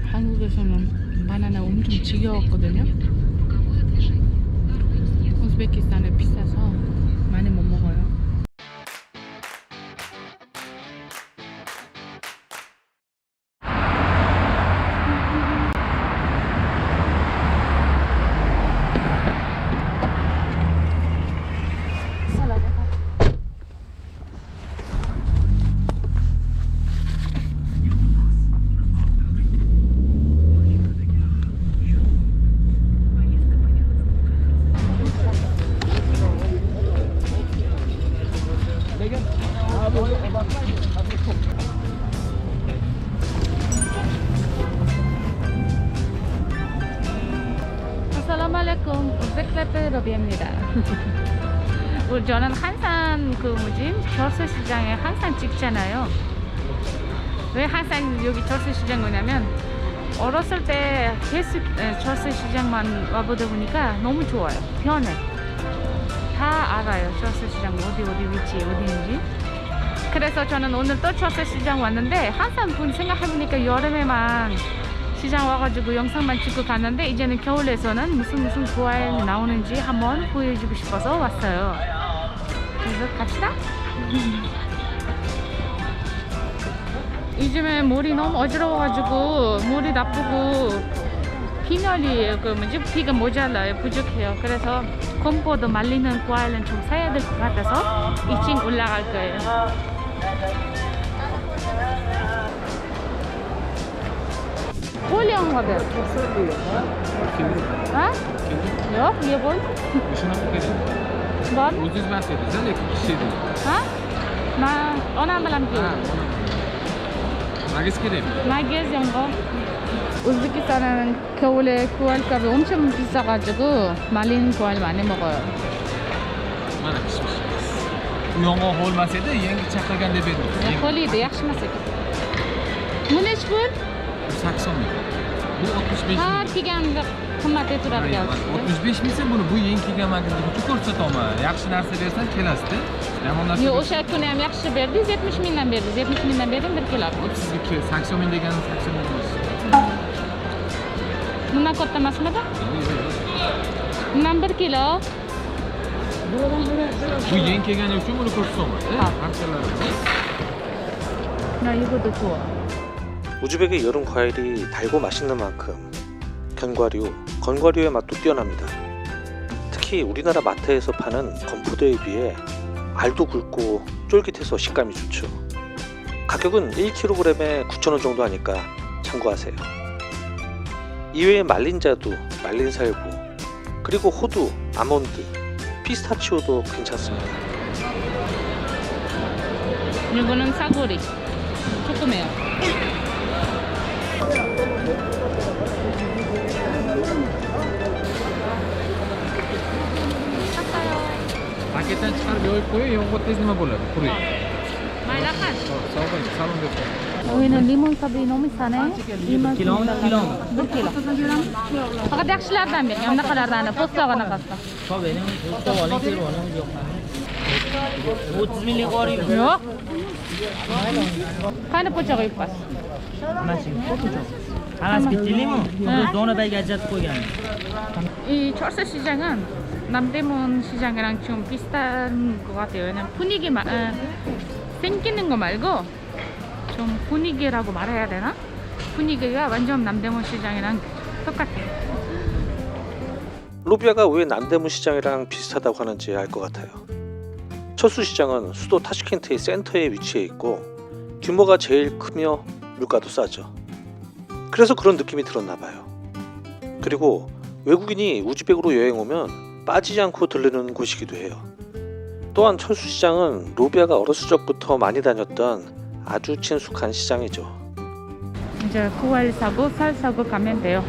한국에서는 바나나 엄청 지겨웠거든요. 우즈베키스탄에 비싸서 많이 못 아살라말레쿰 우즈베크레페 러비입니다. 우리 저는 항상 그 뭐지 철새 시장에 항상 찍잖아요. 왜 항상 여기 철새 시장 오냐면 어렸을 때 계속 에, 철새 시장만 와보다 보니까 너무 좋아요. 편해. 다 알아요. 철새 시장 어디 어디 위치 어디인지. 그래서 저는 오늘 또 철새 시장 왔는데 항상 분 생각해보니까 여름에만 시장 와가지고 영상만 찍고 갔는데 이제는 겨울에서는 무슨 무슨 과일 나오는지 한번 보여주고 싶어서 왔어요. 그래서 갑시다. 요즘에 물이 너무 어지러워가지고 물이 나쁘고 빈혈이에요. 그 뭐지 피가 모자라요. 부족해요. 그래서 곰포도 말리는 과일은 좀 사야 될 것 같아서 2층 올라갈 거예요. Bol yanmadı. Ha? Yok, niye bol? Şuna bakayım. Bol? Ucuz ben söyledim. Sen de kişi değil. Ha? Ma, ona mı lan diyor? Magaz gireyim. Magaz yango. Uzbekistan'ın kavle kual kabi. Umçam pisa kaçıgı. Malin kual mani mokoy yong'oq bo'lmas edi yangi chaqirgan deb edim qo'liydi, yaxshi emas ekan. Bu nechi pul? sakson ming bu oltmish besh Har kelganda qimmatga turadi oltmish besh ming sen buni bu yangi kelgan magazinga ko'rsataman yaxshi narsa bersan kelasizda yomon narsa Yo'q, o'sha kuni ham yaxshi berdingiz, 70 mingdan berdingiz. 70 mingdan berdim, bir kilo. Sizga sakson ming degani sakson ming Bundan katta emasmidi? Bundan bir kilo. Bu buni ko'rsataman Ha. parchalari 나 이거도 좋아. 우즈벡의 여름 과일이 달고 맛있는 만큼 견과류, 건과류의 맛도 뛰어납니다. 특히 우리나라 마트에서 파는 건포도에 비해 알도 굵고 쫄깃해서 식감이 좋죠. 가격은 1kg에 9,000원 정도 하니까 참고하세요. 이외에 말린 자두, 말린 살구, 그리고 호두, 아몬드, 피스타치오도 괜찮습니다. 이거는 사거리. 조금해요. paketdan chiqarib yoyib qo'ying yog'oqtez nima bo'ladi quriydi 말라칸. sog' bo'ling salonga qo'ying 여기는 리몬삽이 너무 싸네. 2만 킬로? 킬로. 1킬로. fakat yaxshilardan bering. Anaqalardan, po'stog'i anaqasi. Cho benim po'stog' oling, terib oling, yo'q. 30 minglik qo'yib. Yo'q. Qani po'chog'i yupasiz? Mana shu. Hammasi bittimi? Ha. Dona bayga ajratib qo'ygan. 이 철새 시장은 남대문 시장이랑 좀 비슷한 것 같아요. 왜냐면 분위기 마, 어, 생기는 거 말고 좀 분위기라고 말해야 되나? 분위기가 완전 남대문 시장이랑 똑같아요. 로비아가 왜 남대문 시장이랑 비슷하다고 하는지 알 것 같아요. 철수 시장은 수도 타슈켄트의 센터에 위치해 있고 규모가 제일 크며 물가도 싸죠. 그래서 그런 느낌이 들었나 봐요. 그리고 외국인이 우즈벡으로 여행 오면 빠지지 않고 들르는 곳이기도 해요. 또한 철수 시장은 로비아가 어렸을 적부터 많이 다녔던 아주 친숙한 시장이죠. 이제 구알 사고 살 사고 가면 돼요.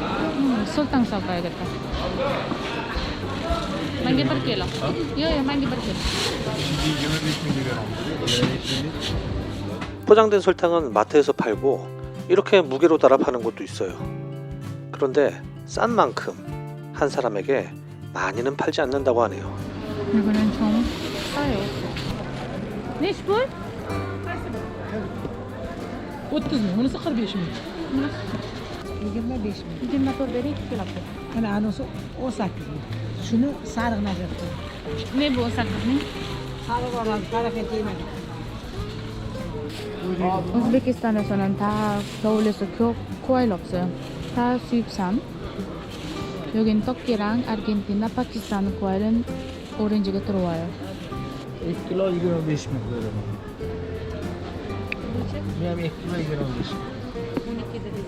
음, 설탕 사가야겠다. 만개 per kilo. 예, 만개 beramiz 포장된 설탕은 마트에서 팔고 이렇게 무게로 달아 파는 곳도 있어요. 그런데 싼 만큼 한 사람에게 많이는 팔지 않는다고 하네요. 이거는 좀 ليش بول؟ 30 من سكر بيشمي Yedirme 5 bin. Yedirme torberi 2 kilo. Hani anası 18 bin. Şunu sarık nazarsın. Ne bu 18 bin? Sarık olan taraf etiyemedi. o'zbekistondasonan ta tovlisi ko'p ko'ylopsi ta suyibsan yogin tokkirang argentina pokiston ko'ylin o'rinjiga turvoyi 1 kilo 2015 mi böyle? Yani 1 kilo 2015. 12 dedi.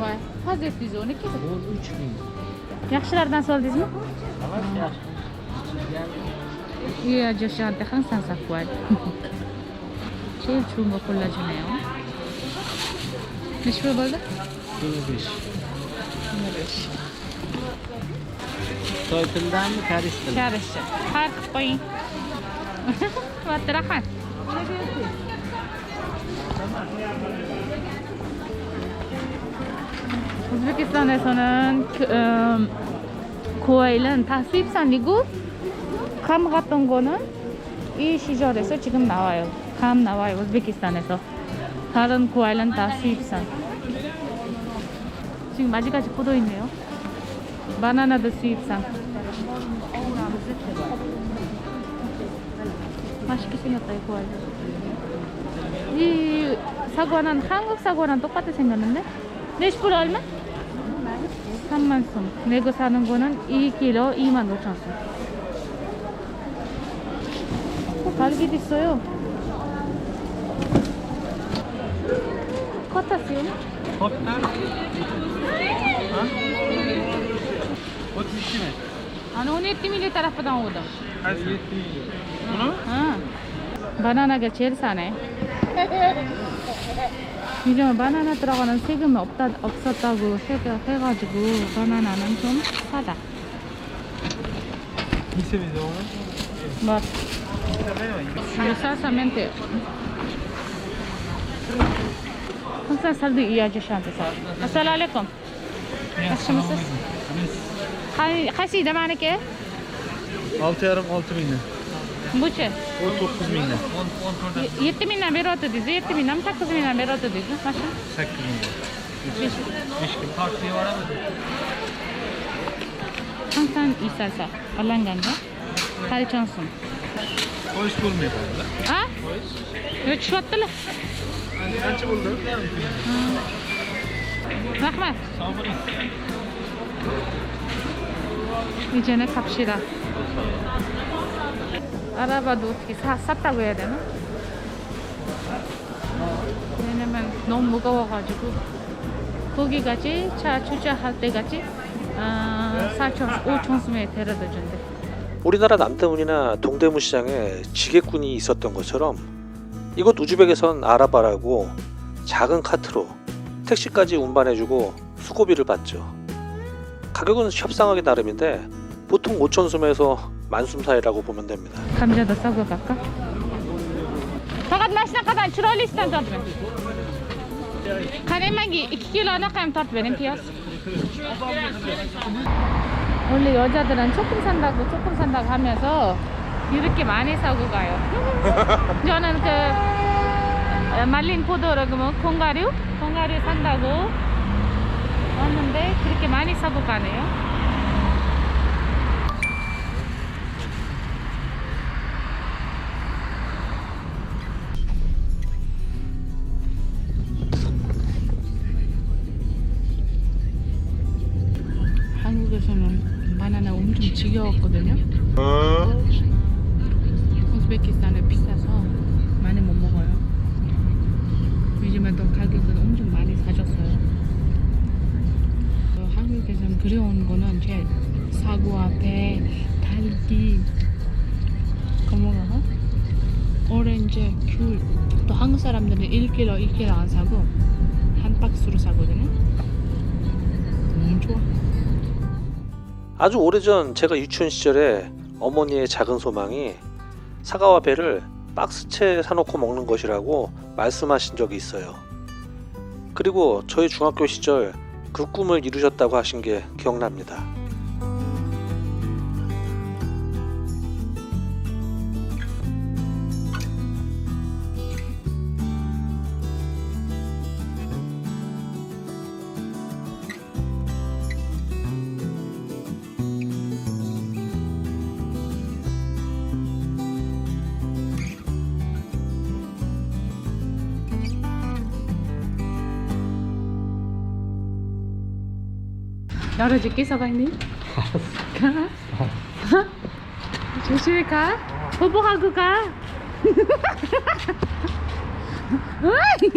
Vay, hazır düz 12 dedi. Bu 3 bin. Yaxşılardan soldunuz mu? Evet, yaxşı. Ya Joshua, dejan sen sakuar. Şey çumbo kollajına ya. Ne şöyle böyle? 25. 25. سايكلدن كارستن كارستن فرق طيب واترحت 우즈베키스탄에서는 그, 음, 고아일은 다 수입산이고 감 같은 거는 이 시절에서 지금 나와요 감 나와요 우즈베키스탄에서 다른 고아일은 다 수입산 지금 아직까지 뻗어있네요 바나나도 수입산 맛있게 생겼다 이 고아일. 이 사과는 한국 사과랑 똑같이 생겼는데? 내시불 얼마? 3만 송. 내고 사는 거는 2kg 2만 5천 송. 어, 갈비도 있어요. ikki ming. Ana 17 milli tarafidan oldim. Qaysi yetti ming? Buni? 아, 바나나가 제일 싸네. 요즘 바나나 들어가는 세금이 없다, 없었다고 해, 해가지고 바나나는 좀 싸다. 이세 명 정도? 뭐, 이거 싸사면 돼요. 항상 살도 이 아저씨한테 사. 아살라알레콤. Yaxshimisiz? Qaysi maniki? Kaçıydı məniki? 6,5 6 binden. Bu çe? 19 binden. 7 binden beri otu dizi, 7 binden 8 binden beri otu dizi. Maşa? 8 binden. 5 gün partiye var mı? Hansan İsa'sa, Alanganda. Hadi çansın. Polis bulmuyor bana. Ha? Polis. Yok şu attılar. Kaç buldu? Rahmet. Sağ olun. 이제는 갑시다. 알아봐도 어떻게 사, 쌌다고 해야 되나? 왜냐면 너무 무거워가지고 거기까지 차 주차할 때까지 아, 4천, 5천 숨에 데려다 준대. 우리나라 남대문이나 동대문 시장에 지게꾼이 있었던 것처럼 이곳 우즈벡에선 아라바라고 작은 카트로 택시까지 운반해주고 수고비를 받죠. 가격은 협상하기 나름인데 보통 5천 숨에서 만숨 사이라고 보면 됩니다. 감자도 싸고 갈까? Chiroylisidan tortib bering. Qarang menga 2 kiloni ham tortib bering piyoz. 원래 여자들은 조금 산다고 조금 산다고 하면서 이렇게 많이 사고 가요. 저는 그 어, 말린 포도를 그뭐 콩가루 콩가루 산다고 왔는데 그렇게 많이 사고 가네요. 한국에서는 바나나 엄청 지겨웠거든요. 우즈베키스탄은 비싸서 많이 못 먹어요. 요즘에도 가격은 엄청 많이 사줬어요. 어, 한국에서는 그려온 거는 제 사과, 배, 딸기, 그 뭐가 오렌지, 귤. 또 한국 사람들은 1kg, 2kg 안 사고 한 박스로 사거든요. 너무 좋아. 아주 오래전 제가 유치원 시절에 어머니의 작은 소망이 사과와 배를 박스채 사놓고 먹는 것이라고 말씀하신 적이 있어요. 그리고 저희 중학교 시절 그 꿈을 이루셨다고 하신 게 기억납니다. 열어줄게 서방님. 가. 조심히 가. 뽀뽀하고 가. 어이.